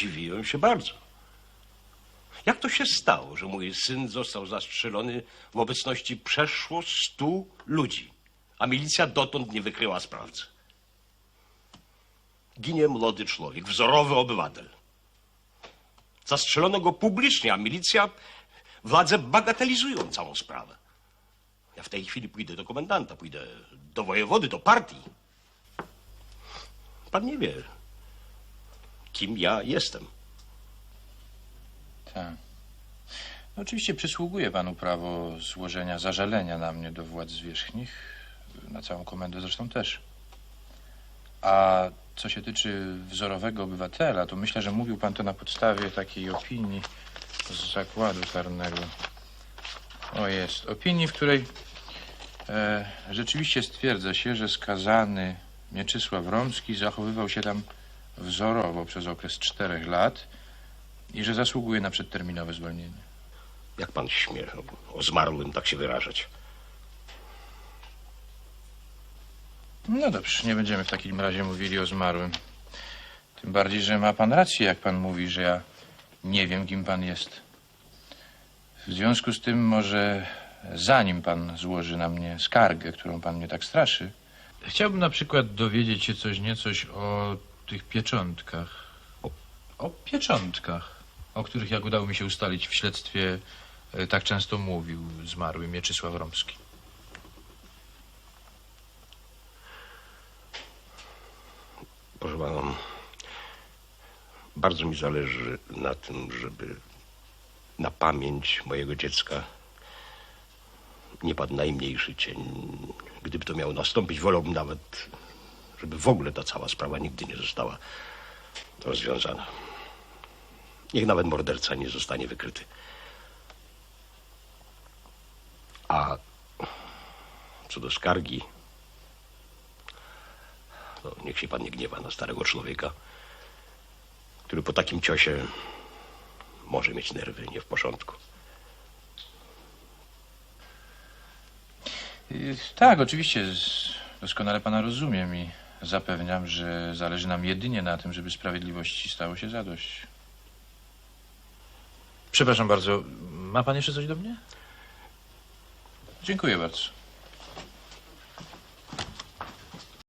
Dziwiłem się bardzo. Jak to się stało, że mój syn został zastrzelony w obecności przeszło stu ludzi, a milicja dotąd nie wykryła sprawcy? Ginie młody człowiek, wzorowy obywatel. Zastrzelono go publicznie, a milicja, władze bagatelizują całą sprawę. Ja w tej chwili pójdę do komendanta, pójdę do wojewody, do partii. Pan nie wie, kim ja jestem. Tak. No, oczywiście przysługuje panu prawo złożenia zażalenia na mnie do władz zwierzchnich, na całą komendę zresztą też. A co się tyczy wzorowego obywatela, to myślę, że mówił pan to na podstawie takiej opinii z zakładu karnego. O jest, opinii, w której e, rzeczywiście stwierdza się, że skazany Mieczysław Romski zachowywał się tam wzorowo przez okres czterech lat i że zasługuje na przedterminowe zwolnienie. Jak pan śmie o, o zmarłym tak się wyrażać? No dobrze, nie będziemy w takim razie mówili o zmarłym. Tym bardziej, że ma pan rację, jak pan mówi, że ja nie wiem, kim pan jest. W związku z tym, może zanim pan złoży na mnie skargę, którą pan mnie tak straszy, chciałbym na przykład dowiedzieć się coś niecoś o tych pieczątkach. O, o pieczątkach, o których, jak udało mi się ustalić w śledztwie, e, tak często mówił zmarły Mieczysław Romski. Proszę pana, bardzo mi zależy na tym, żeby na pamięć mojego dziecka nie padł najmniejszy cień. Gdyby to miało nastąpić, wolałbym nawet, żeby w ogóle ta cała sprawa nigdy nie została rozwiązana. Niech nawet morderca nie zostanie wykryty. A co do skargi, to niech się pan nie gniewa na starego człowieka, który po takim ciosie może mieć nerwy nie w porządku. Tak, oczywiście. Doskonale pana rozumiem i zapewniam, że zależy nam jedynie na tym, żeby sprawiedliwości stało się zadość. Przepraszam bardzo, ma pan jeszcze coś do mnie? Dziękuję bardzo.